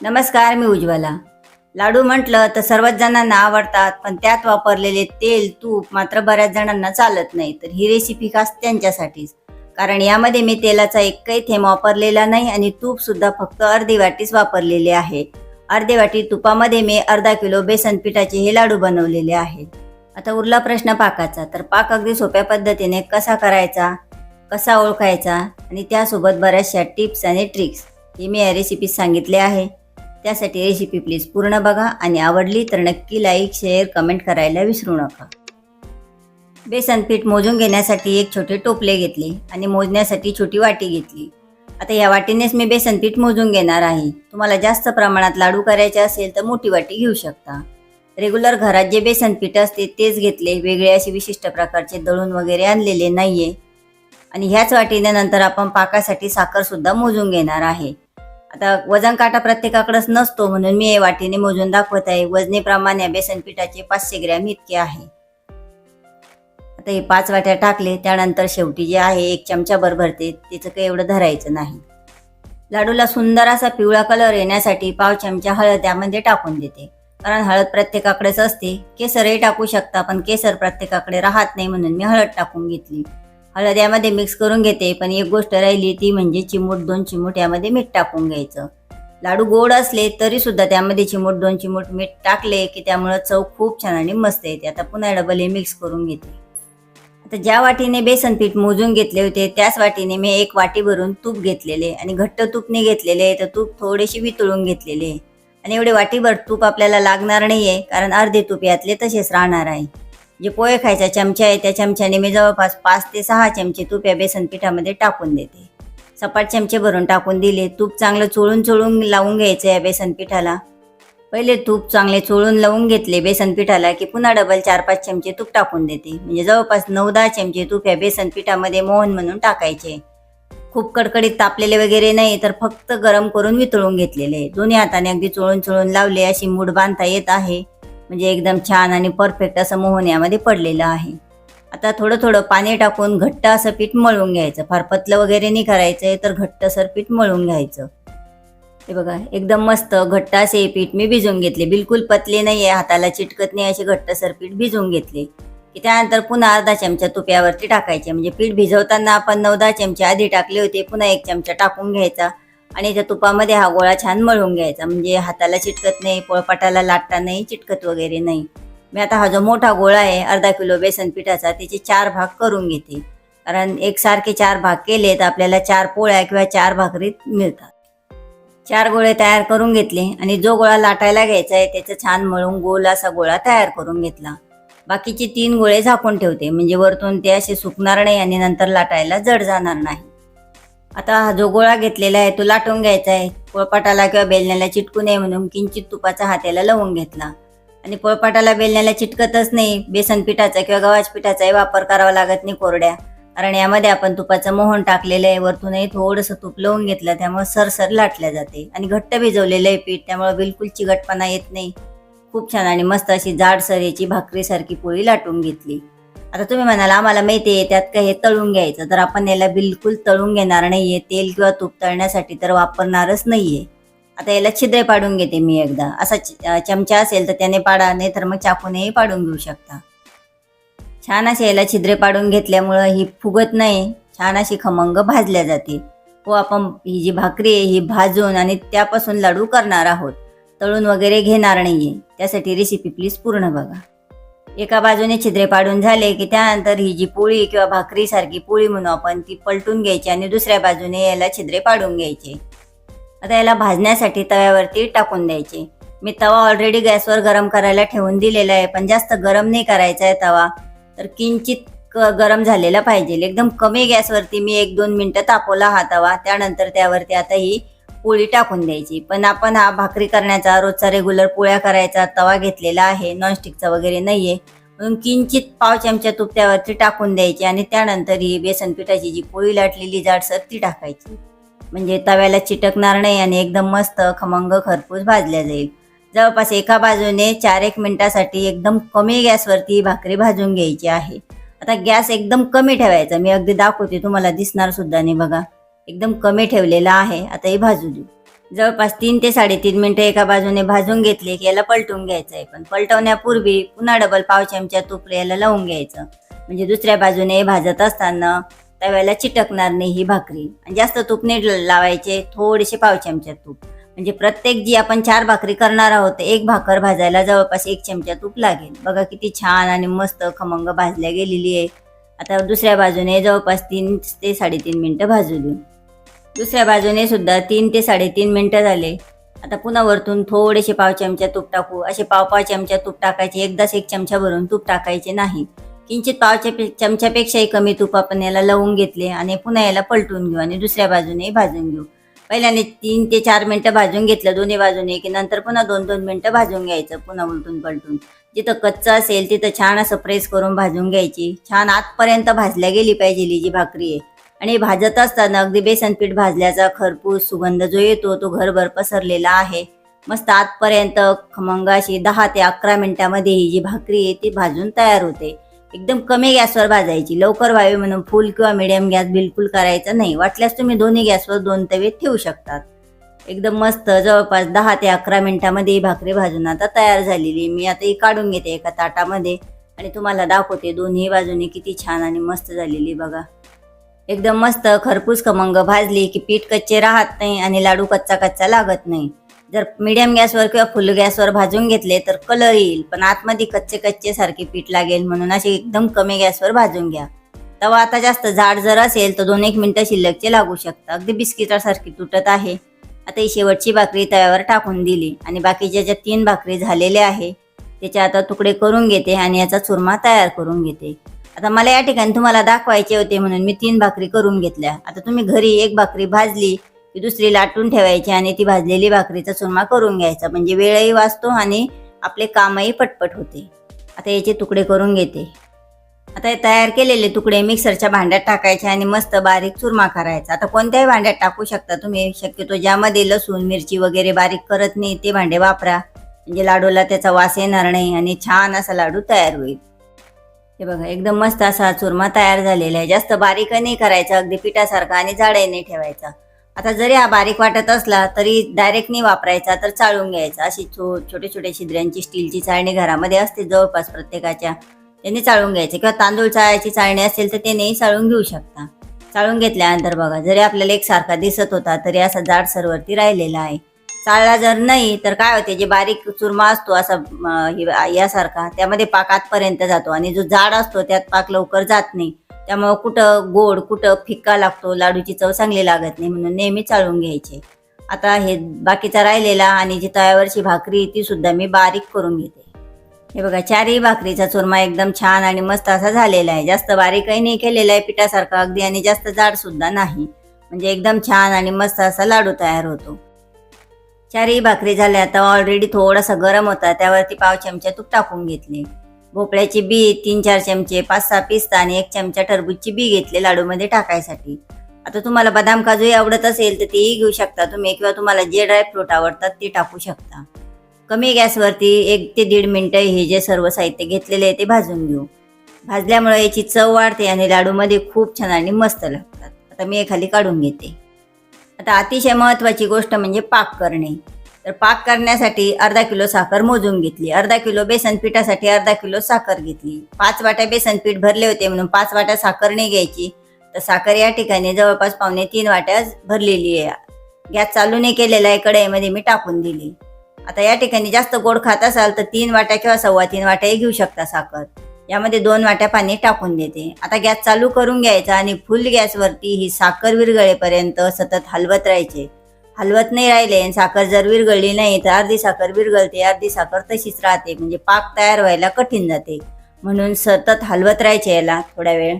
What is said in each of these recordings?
नमस्कार मी उज्ज्वला. लाडू म्हटलं तर सर्वच जणांना आवडतात पण त्यात वापरलेले तेल तूप मात्र बऱ्याच जणांना चालत नाही. तर ही रेसिपी खास त्यांच्यासाठीच. कारण यामध्ये मी तेलाचा एकही थेंब वापरलेला नाही आणि तूप सुद्धा फक्त अर्धी वाटीच वापरलेले आहे. अर्धी वाटी तुपामध्ये मी अर्धा किलो बेसन पिठाचे हे लाडू बनवलेले आहेत आता उरला प्रश्न पाकाचा. तर पाक अगदी सोप्या पद्धतीने कसा करायचा कसा ओळखायचा आणि त्यासोबत बऱ्याचशा टिप्स आणि ट्रिक्स हे मी या रेसिपीत सांगितले आहे. त्यासाठी रेसिपी प्लीज पूर्ण बघा आणि आवडली तर नक्की लाईक शेअर कमेंट करायला विसरू नका. बेसन पीठ मोजून घेण्यासाठी एक छोटे टोपले घेतले आणि मोजण्यासाठी छोटी वाटी घेतली. आता या वाटीनेच मी बेसन पीठ मोजून घेणार आहे. तुम्हाला जास्त प्रमाणात लाडू करायचे असेल तर मोठी वाटी घेऊ शकता. रेग्युलर घरात जे बेसन पीठ असते तेच घेतले. वेगळे असे विशिष्ट प्रकारचे दळून वगैरे आणलेले नाहीये. आणि ह्याच वाटीने नंतर आपण पाकासाठी साखर सुद्धा मोजून घेणार आहे. आता वजन काटा प्रत्येकाकडेच नसतो म्हणून मी या वाटीने मोजून दाखवत आहे. वजनीप्रमाणे या बेसन पिठाचे पाचशे ग्रॅम इतके आहे. आता हे पाच वाट्या टाकले त्यानंतर शेवटी जे आहे एक चमचा भरते. तिचं काही एवढं धरायचं नाही. लाडूला सुंदर असा पिवळा कलर येण्यासाठी पाव चमचा हळद त्यामध्ये टाकून देते. कारण हळद प्रत्येकाकडेच असते. केसरही टाकू शकता पण केसर प्रत्येकाकडे राहत नाही म्हणून मी हळद टाकून घेतली. हळद यामध्ये मिक्स करून घेते. पण एक गोष्ट राहिली ती म्हणजे चिमूट दोन चिमूट यामध्ये मीठ टाकून घ्यायचं. लाडू गोड असले तरी सुद्धा त्यामध्ये चिमूट दोन चिमूट मीठ टाकले की त्यामुळं चव खूप छान आणि मस्त येते. आता पुन्हा डबल हे मिक्स करून घेते. आता ज्या वाटीने बेसन पीठ मोजून घेतले होते त्याच वाटीने मी एक वाटी भरून तूप घेतलेले आणि घट्ट तूपने घेतलेले तर तूप थोडेसे वितळून घेतलेले. आणि एवढे वाटीभर तूप आपल्याला लागणार नाही आहे कारण अर्धे तूप यातले तसेच राहणार आहे. जे पोहे खायचा चमचा आहे त्या चमच्याने मी जवळपास पाच ते सहा चमचे तूप या बेसन पिठामध्ये टाकून देते. सपाट चमचे भरून टाकून दिले. तूप चांगलं चोळून चोळून लावून घ्यायचं या बेसन पिठाला. पहिले तूप चांगले चोळून लावून घेतले बेसन पिठाला की पुन्हा डबल चार पाच चमचे तूप टाकून देते. म्हणजे जवळपास नऊ दहा चमचे तूप या बेसन पिठामध्ये मोहन म्हणून टाकायचे. खूप कडकडीत तापलेले वगैरे नाही तर फक्त गरम करून वितळून घेतलेले. दोन्ही हाताने अगदी चोळून चोळून लावले अशी मूड बांधता येत आहे. म्हणजे एकदम छान आणि परफेक्ट असं मोहन्यामध्ये पडलेलं आहे. आता थोडं थोडं पाणी टाकून घट्ट असं पीठ मळून घ्यायचं. फार पतलं वगैरे नाही करायचं तर घट्टसर पीठ मळून घ्यायचं. हे बघा एकदम मस्त घट्ट असे पीठ मी भिजवून घेतले. बिलकुल पतले नाही आहे हाताला चिटकत नाही असे घट्टसर पीठ भिजवून घेतले. की त्यानंतर पुन्हा अर्धा चमचा तुप्यावरती टाकायचे. म्हणजे पीठ भिजवताना आपण नऊ दहा चमचे आधी टाकले होते पुन्हा एक चमचा टाकून घ्यायचा. आणि त्या तुपामध्ये हा गोळा छान मळून घ्यायचा. म्हणजे हाताला चिटकत नाही पोळपाटाला लाटता नाही चिटकत वगैरे नाही. मी आता हा जो मोठा गोळा आहे अर्धा किलो बेसन पिठाचा त्याचे चार भाग करून घेते. कारण एकसारखे चार भाग केले तर आपल्याला चार पोळ्या किंवा चार भाकरीत मिळतात. चार गोळे तयार करून घेतले आणि जो गोळा लाटायला घ्यायचा आहे त्याचा छान मळून गोल असा गोळा तयार करून घेतला. बाकीचे तीन गोळे झाकून ठेवते. म्हणजे वरतून ते असे सुकणार नाही आणि नंतर लाटायला जड जाणार नाही. आता हा जो गोळा घेतलेला आहे तो लाटून घ्यायचा आहे. पोळपाटाला किंवा बेलण्याला चिटकू नये म्हणून किंचित तुपाचा हाताला लावून घेतला. आणि पोळपाटाला बेलण्याला चिटकतच नाही. बेसन पिठाचा किंवा गव्हाच्या पिठाचाही वापर करावा लागत नाही कोरड्या. कारण यामध्ये आपण तुपाचं मोहन टाकलेलं आहे. वरतूनही थोडंसं तूप लावून घेतलं त्यामुळे सरसर लाटल्या जाते. आणि घट्ट भिजवलेलं आहे पीठ त्यामुळे बिलकुल चिकटपणा येत नाही. खूप छान आणि मस्त अशी जाडसर याची भाकरीसारखी पोळी लाटून घेतली. आता तुम्ही म्हणाल आम्हाला माहिती आहे त्यात काय हे तळून घ्यायचं. तर आपण याला बिलकुल तळून घेणार नाहीये. तेल किंवा तूप तळण्यासाठी तर वापरणारच नाहीये. आता याला छिद्रे पाडून घेते मी एकदा. असा च- चमचा असेल तर त्याने पाडा नाही तर मग चाकूनेही पाडून घेऊ शकता. छान असे याला छिद्रे पाडून घेतल्यामुळं ही फुगत नाही. छान अशी खमंग भाजल्या जाते. व आपण ही जी भाकरी आहे ही भाजून आणि त्यापासून लाडू करणार आहोत. तळून वगैरे घेणार नाहीये. त्यासाठी रेसिपी प्लीज पूर्ण बघा. एका बाजूने छिद्रे पाडून झाले की त्यानंतर ही जी पोळी किंवा भाकरी सारखी पोळी म्हणू आपण ती पलटून घ्यायची आणि दुसऱ्या बाजूने याला छिद्रे पाडून घ्यायचे. आता याला भाजण्यासाठी तव्यावरती टाकून द्यायचे. मी तवा ऑलरेडी गॅसवर गरम करायला ठेवून दिलेला आहे पण जास्त गरम नाही करायचा आहे तवा. तर किंचित क- गरम झालेला पाहिजे. एकदम कमी गॅसवरती मी एक दोन मिनटं तापवला हा तवा. त्यानंतर त्यावरती आता ही पोळी टाकून द्यायची. पण आपण हा भाकरी करण्याचा रोजचा रेग्युलर पोळ्या करायचा तवा घेतलेला आहे. नॉनस्टिकचा वगैरे नाही आहे किंचित पाव चमचा तूप त्यावरती टाकून द्यायची आणि त्यानंतर ही बेसन पिठाची जी पोळी लाटलेली जाडसर ती टाकायची. म्हणजे तव्याला चिटकणार नाही आणि एकदम मस्त खमंग खरपूस भाजल्या जाईल. जवळपास एका बाजूने चार एक मिनिटासाठी एकदम कमी गॅसवरती ही भाकरी भाजून घ्यायची आहे. आता गॅस एकदम कमी ठेवायचा. मी अगदी दाखवते तुम्हाला दिसणार सुद्धा नाही बघा. एकदम कमी ठेवलेला आहे. आता हे भाजू देऊ. जवळपास तीन ते साडेतीन मिनटं एका बाजूने भाजून घेतले की याला पलटून घ्यायचं आहे पण पलटवण्यापूर्वी पुन्हा डबल पाव चमचा तूप याला लावून घ्यायचं. म्हणजे दुसऱ्या बाजूने भाजत असताना तव्याला चिटकणार नाही ही भाकरी. आणि जास्त तूप नीट लावायचे थोडेसे पाव चमचा तूप. म्हणजे प्रत्येक जी आपण चार भाकरी करणार आहोत एक भाकर भाजायला जवळपास एक चमचा तूप लागेल. बघा किती छान आणि मस्त खमंग भाजल्या गेलेली आहे. आता दुसऱ्या बाजूने जवळपास तीन ते साडेतीन मिनटं भाजू देऊ. दुसऱ्या बाजूने सुद्धा तीन ते साडेतीन मिनटं झाले. आता पुन्हा वरतून थोडेसे पाव चमचा तूप टाकू. असे पाव पाव चमचा तूप टाकायचे. एकदाच एक चमचा भरून तूप टाकायचे नाही. किंचित पावच्या चमच्यापेक्षाही कमी तूप आपण याला लावून घेतले आणि पुन्हा याला पलटून घेऊ आणि दुसऱ्या बाजूने भाजून घेऊ. पहिल्याने तीन ते चार मिनटं भाजून घेतलं दोन्ही बाजूने की नंतर पुन्हा दोन दोन मिनटं भाजून घ्यायचं पुन्हा उलटून पलटून. जिथं कच्चं असेल तिथं छान असं प्रेस करून भाजून घ्यायची. छान आतपर्यंत भाजल्या गेली पाहिजे जी भाकरी आहे. आणि भाजत असताना अगदी बेसन पीठ भाजल्याचा खरपूस सुगंध जो येतो तो घरभर पसरलेला आहे. मस्त आतपर्यंत खमंगाशी दहा ते अकरा मिनिटामध्ये ही जी भाकरी आहे ती भाजून तयार होते. एकदम कमी गॅसवर भाजायची. लवकर व्हावी म्हणून फुल किंवा मिडियम गॅस बिलकुल करायचा नाही. वाटल्यास तुम्ही दोन्ही गॅसवर दोन तवे ठेवू शकतात. एकदम मस्त जवळपास दहा ते अकरा मिनिटामध्ये ही भाकरी भाजून आता तयार झालेली मी आता ही काढून घेते एका ताटामध्ये. आणि तुम्हाला दाखवते दोन्ही बाजूने किती छान आणि मस्त झालेली बघा. एकदम मस्त खरपूस खमंग भाजली की पीठ कच्चे राहत नाही आणि लाडू कच्चा कच्चा लागत नाही. जर मिडियम गॅसवर किंवा फुल गॅसवर भाजून घेतले तर कलर येईल पण आतमध्ये कच्चे कच्चे सारखे पीठ लागेल म्हणून असे एकदम कमी गॅसवर भाजून घ्या. तवा आता जास्त जाड जर असेल तर दोन एक मिनटं शिल्लकचे लागू शकतात. अगदी बिस्किटासारखी तुटत आहे. आता ही शेवटची भाकरी तव्यावर टाकून दिली आणि बाकीच्या ज्या तीन भाकरी झालेल्या आहे त्याचे आता तुकडे करून घेते आणि याचा चुरमा तयार करून घेते. आता मला या ठिकाणी तुम्हाला दाखवायचे होते म्हणून मी तीन भाकरी करून घेतल्या. आता तुम्ही घरी एक भाकरी भाजली की दुसरी लाटून ठेवायची आणि ती भाजलेली भाकरीचा चुरमा करून घ्यायचा. म्हणजे वेळही वाचतो आणि आपले कामही पटपट होते. आता याचे तुकडे करून घेते. आता हे तयार केलेले तुकडे मिक्सरच्या भांड्यात टाकायचे आणि मस्त बारीक चुरमा करायचा. आता कोणत्याही भांड्यात टाकू शकता तुम्ही. शक्यतो ज्यामध्ये लसूण मिरची वगैरे बारीक करत नाही ते भांडे वापरा. म्हणजे लाडूला त्याचा वास येणार नाही आणि छान असा लाडू तयार होईल. हे बघा एकदम मस्त असा चुरमा तयार झालेला आहे. जास्त बारीक नाही करायचा अगदी पिठासारखा आणि जाडही नाही ठेवायचा. आता जरी हा बारीक वाटत असला तरी डायरेक्ट नाही वापरायचा तर चाळून घ्यायचा. अशी छो छोटे छोटे छिद्र्यांची स्टीलची चाळणी घरामध्ये असते जवळपास प्रत्येकाच्या. त्यांनी चाळून घ्यायची. किंवा तांदूळ चाळायची चाळणी असेल तर त्यानेही चाळून घेऊ शकता. चाळून घेतल्यानंतर बघा जरी आपल्याला एकसारखा दिसत होता तरी असा जाड सरवरती राहिलेला आहे. चाळला जर नाही तर काय होते जे बारीक चुरमा असतो असा यासारखा त्यामध्ये पाक आतपर्यंत जातो. आणि जो जाड असतो त्यात पाक लवकर जात नाही. त्यामुळं कुठं गोड कुठं फिक्का लागतो लाडूची चव चांगली लागत नाही म्हणून नेहमी चाळून घ्यायचे. आता हे बाकीचा राहिलेला आणि जी तव्यावरची भाकरी ती सुद्धा मी बारीक करून घेते. हे बघा चारही भाकरीचा चुरमा एकदम छान आणि मस्त असा झालेला आहे. जास्त बारीकही नाही केलेला आहे पिठासारखा अगदी आणि जास्त जाड सुद्धा नाही. म्हणजे एकदम छान आणि मस्त असा लाडू तयार होतो. चारही भाकरी झाल्या आता ऑलरेडी थोडासा गरम होता त्यावरती पाव चमचा तूप टाकून घेतले. भोपळ्याची बी तीन चार चमचे पाच सहा पिस्ता आणि एक चमचा टरबूजची बी घेतले लाडूमध्ये टाकायसाठी. आता तुम्हाला बदाम काजूही आवडत असेल तर तेही घेऊ शकता तुम्ही किंवा तुम्हाला जे ड्रायफ्रूट आवडतात ते टाकू शकता. कमी गॅसवरती एक ते दीड मिनटं हे जे सर्व साहित्य घेतलेले आहे ते भाजून घेऊ. भाजल्यामुळे याची चव वाढते आणि लाडूमध्ये खूप छान आणि मस्त लागतात. आता मी हे खाली काढून घेते. आता अतिशय महत्त्वाची गोष्ट म्हणजे पाक करणे. तर पाक करण्यासाठी अर्धा किलो साखर मोजून घेतली. अर्धा किलो बेसन पिठासाठी अर्धा किलो साखर घेतली. पाच वाट्या बेसन पीठ भरले होते म्हणून पाच वाट्या साखर नाही घ्यायची. तर साखर या ठिकाणी जवळपास पावणे तीन वाट्या भरलेली आहे. गॅस चालू नाही केलेला आहे कढईमध्ये मी टाकून दिली. आता या ठिकाणी जास्त गोड खात असाल तर तीन वाट्या किंवा सव्वा तीन वाट्याही घेऊ शकता साखर. यामध्ये दोन वाट्या पाणी टाकून देते. आता गॅस चालू करून घ्यायचा आणि फुल गॅसवरती ही साखर विरघळेपर्यंत सतत हलवत राहायचे. हलवत नाही राहिले आणि साखर जर विरघळली नाही तर अर्धी साखर विरघळते अर्धी साखर तशीच राहते. म्हणजे पाक तयार व्हायला कठीण जाते. म्हणून सतत हलवत राहायचे याला थोड्या वेळ.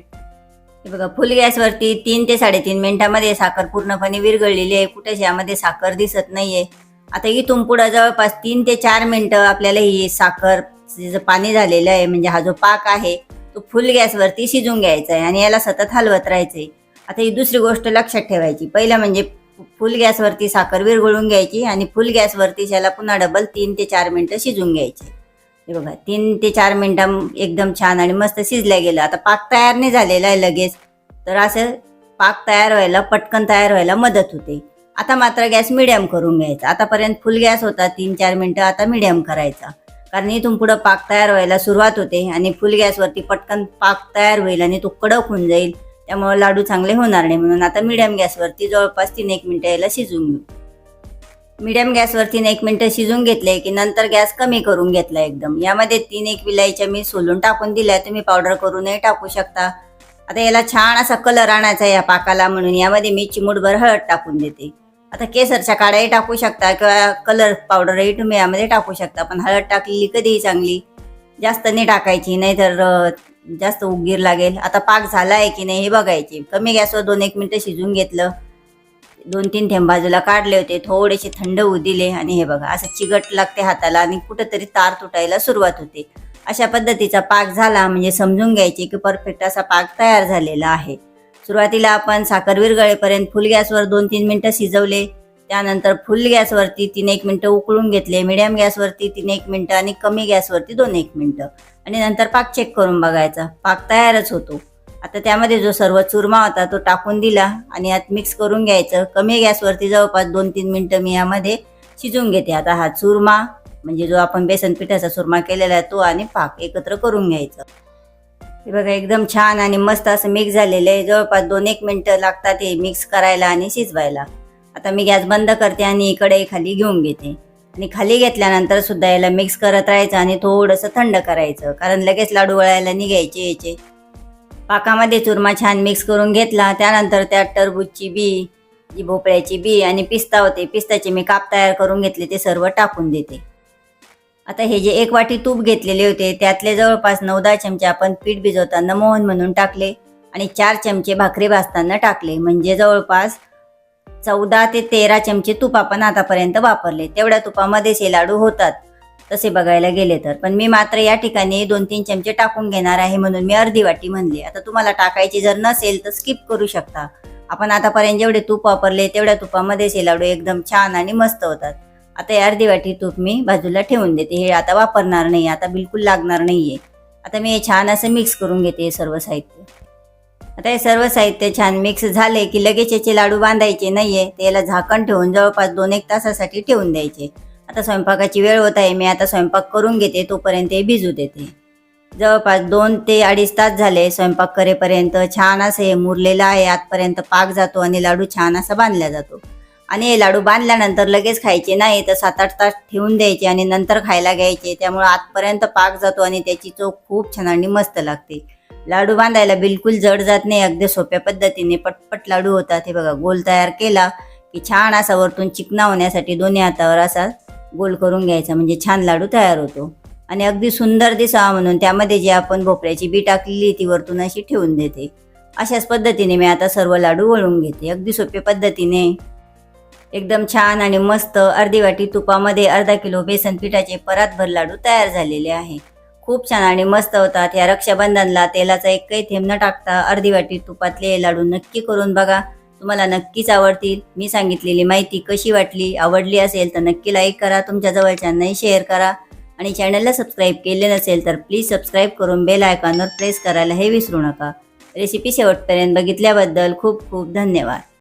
हे बघा फुल गॅसवरती तीन ते साडेतीन मिनिटामध्ये साखर पूर्णपणे विरघळलेली आहे. कुठेच यामध्ये साखर दिसत नाहीये. आता इथून पुढं जवळपास तीन ते चार मिनिटं आपल्याला ही साखर जे पाणी झालेलं आहे म्हणजे हा जो पाक आहे तो फुल गॅसवरती शिजून घ्यायचा आहे आणि याला सतत हलवत राहायचंय. आता ही दुसरी गोष्ट लक्षात ठेवायची. पहिलं म्हणजे फुल गॅसवरती साखर विरघळून घ्यायची आणि फुल गॅसवरती त्याला पुन्हा डबल तीन ते चार मिनटं शिजून घ्यायचे. हे बघा तीन ते चार मिनटं एकदम छान आणि मस्त शिजल्या गेलं. आता पाक तयार नाही झालेला आहे लगेच. तर असं पाक तयार व्हायला पटकन तयार व्हायला मदत होते. आता मात्र गॅस मिडियम करून घ्यायचा. आतापर्यंत फुल गॅस होता तीन चार मिनटं आता मिडियम करायचा. कारण इथून पुढं पाक तयार व्हायला सुरुवात होते आणि फुल गॅसवरती पटकन पाक तयार होईल आणि तो कडक होऊन जाईल. त्यामुळे लाडू चांगले होणार नाही म्हणून आता मिडियम गॅसवरती जवळपास तीन एक मिनटं याला शिजवून घेऊ. मिडियम गॅसवरती एक मिनटं शिजून घेतले की नंतर गॅस कमी करून घेतला एकदम. यामध्ये तीन एक विलायच्या मी सोलून टाकून दिल्या तुम्ही पावडर करूनही टाकू शकता. आता याला छान असा कलर आणायचा या पाकाला म्हणून. यामध्ये मी चिमूटभर हळद टाकून देते. आता केसरच्या काड्याही टाकू शकता किंवा कलर पावडरही तुम्ही यामध्ये टाकू शकता पण हळद टाकलेली कधीही चांगली. जास्त नाही टाकायची नाहीतर जास्त उगीर लागेल. आता पाक झाला आहे की नाही हे बघायचे. कमी गॅसवर दोन एक मिनटं शिजून घेतलं. दोन तीन थेंब बाजूला काढले होते थोडेसे थंड होऊ दिले आणि हे बघा असं चिगट लागते हाताला आणि कुठंतरी तार तुटायला सुरुवात होते. अशा पद्धतीचा पाक झाला म्हणजे समजून घ्यायचे की परफेक्ट असा पाक तयार झालेला आहे. सुरुवातीला आपण साखर विरगळेपर्यंत फुल गॅसवर दोन तीन मिनटं शिजवले. त्यानंतर फुल गॅसवरती तीन एक मिनटं उकळून घेतले. मिडियम गॅसवरती तीन एक मिनटं आणि कमी गॅसवरती दोन एक मिनटं. आणि नंतर पाक चेक करून बघायचा. पाक तयारच होतो. आता त्यामध्ये जो सर्व चुरमा होता तो टाकून दिला आणि यात मिक्स करून घ्यायचं. कमी गॅसवरती जवळपास दोन तीन मिनटं मी यामध्ये शिजून घेते. आता हा चुरमा म्हणजे जो आपण बेसन पिठाचा चुरमा केलेला आहे तो आणि पाक एकत्र करून घ्यायचं. हे बघा एकदम छान आणि मस्त असं मिक्स झालेलं आहे. जवळपास दोन एक मिनटं लागतात हे मिक्स करायला आणि शिजवायला. आता मी गॅस बंद करते आणि इकडे खाली घेऊन घेते. आणि खाली घेतल्यानंतर सुद्धा याला मिक्स करत राहायचं आणि थोडंसं थंड करायचं. कारण लगेच लाडू वळायला निघायचे याचे. पाकामध्ये चुरमा छान मिक्स करून घेतला. त्यानंतर त्यात टरबूजची बी जी भोपळ्याची बी आणि पिस्ता होते पिस्ताचे मी काप तयार करून घेतले ते सर्व टाकून देते. आता हे जे एक वाटी तूप घेतलेले होते त्यातले जवळपास नऊ दहा चमचे आपण पीठ भिजवताना मोहन म्हणून टाकले आणि चार चमचे भाकरी भाजताना टाकले. म्हणजे जवळपास चौदा ते तेरा चमचे तूप आपण आतापर्यंत वापरले. तेवढ्या तुपामध्येच हे लाडू होतात. तसे बघायला गेले तर. पण मी मात्र या ठिकाणी दोन तीन चमचे टाकून घेणार आहे म्हणून मी अर्धी वाटी म्हणले. आता तुम्हाला टाकायची जर नसेल तर स्किप करू शकता. आपण आतापर्यंत जेवढे तूप वापरले तेवढ्या तुपामध्येच हे लाडू एकदम छान आणि मस्त होतात. आता अर्धी वाटी तूप मी बाजूला ठेवून देते. हे आता वापरणार नाही आता बिलकुल लागणार नाहीये. आता मी हे छान असं मिक्स करून घेते हे सर्व साहित्य. आता हे सर्व साहित्य छान मिक्स झाले की लगेच याचे लाडू बांधायचे नाहीये. त्याला झाकण ठेवून जवळपास दोन एक तासासाठी ठेवून द्यायचे. आता स्वयंपाकाची वेळ होत आहे मी आता स्वयंपाक करून घेते तोपर्यंत हे भिजू देते. जवळपास दोन ते अडीच तास झाले स्वयंपाक करेपर्यंत छान असं हे मुरलेलं आहे. आतपर्यंत पाक जातो आणि लाडू छान असा बांधला जातो. आणि हे लाडू बांधल्यानंतर लगेच खायचे नाही तर सात आठ तास ठेवून द्यायचे आणि नंतर खायला घ्यायचे. त्यामुळे आतपर्यंत पाक जातो आणि त्याची चव खूप छान आणि मस्त लागते. लाडू बांधायला बिलकुल जड जात नाही अगदी सोप्या पद्धतीने पटपट लाडू होतात. हे बघा गोल तयार केला की छान असा वरतून चिकना होण्यासाठी दोन्ही हातावर असा गोल करून घ्यायचा. म्हणजे छान लाडू तयार होतो. आणि अगदी सुंदर दिसावा म्हणून त्यामध्ये जी आपण भोपळ्याची बी टाकलेली ती वरतून अशी ठेवून देते. अशाच पद्धतीने मी आता सर्व लाडू वळून घेते. अगदी सोप्या पद्धतीने एकदम छान आणि मस्त अर्धी वाटी तुपामध्ये अर्धा किलो बेसन पिठाचे परातभर लाडू तयार झालेले आहे. खूप छान आणि मस्त होतात या रक्षाबंधनला तेलाचा एक काही थेंब न टाकता अर्धी वाटी तुपातले लाडू नक्की करून बघा. तुम्हाला नक्कीच आवडतील. मी सांगितलेली माहिती कशी वाटली आवडली असेल तर नक्की लाईक करा तुमच्या जवळच्यांनाही शेअर करा. आणि चॅनलला सबस्क्राईब केले नसेल तर प्लीज सबस्क्राईब करून बेल आयकॉनवर प्रेस करायला हे विसरू नका. रेसिपी शेवटपर्यंत बघितल्याबद्दल खूप खूप धन्यवाद.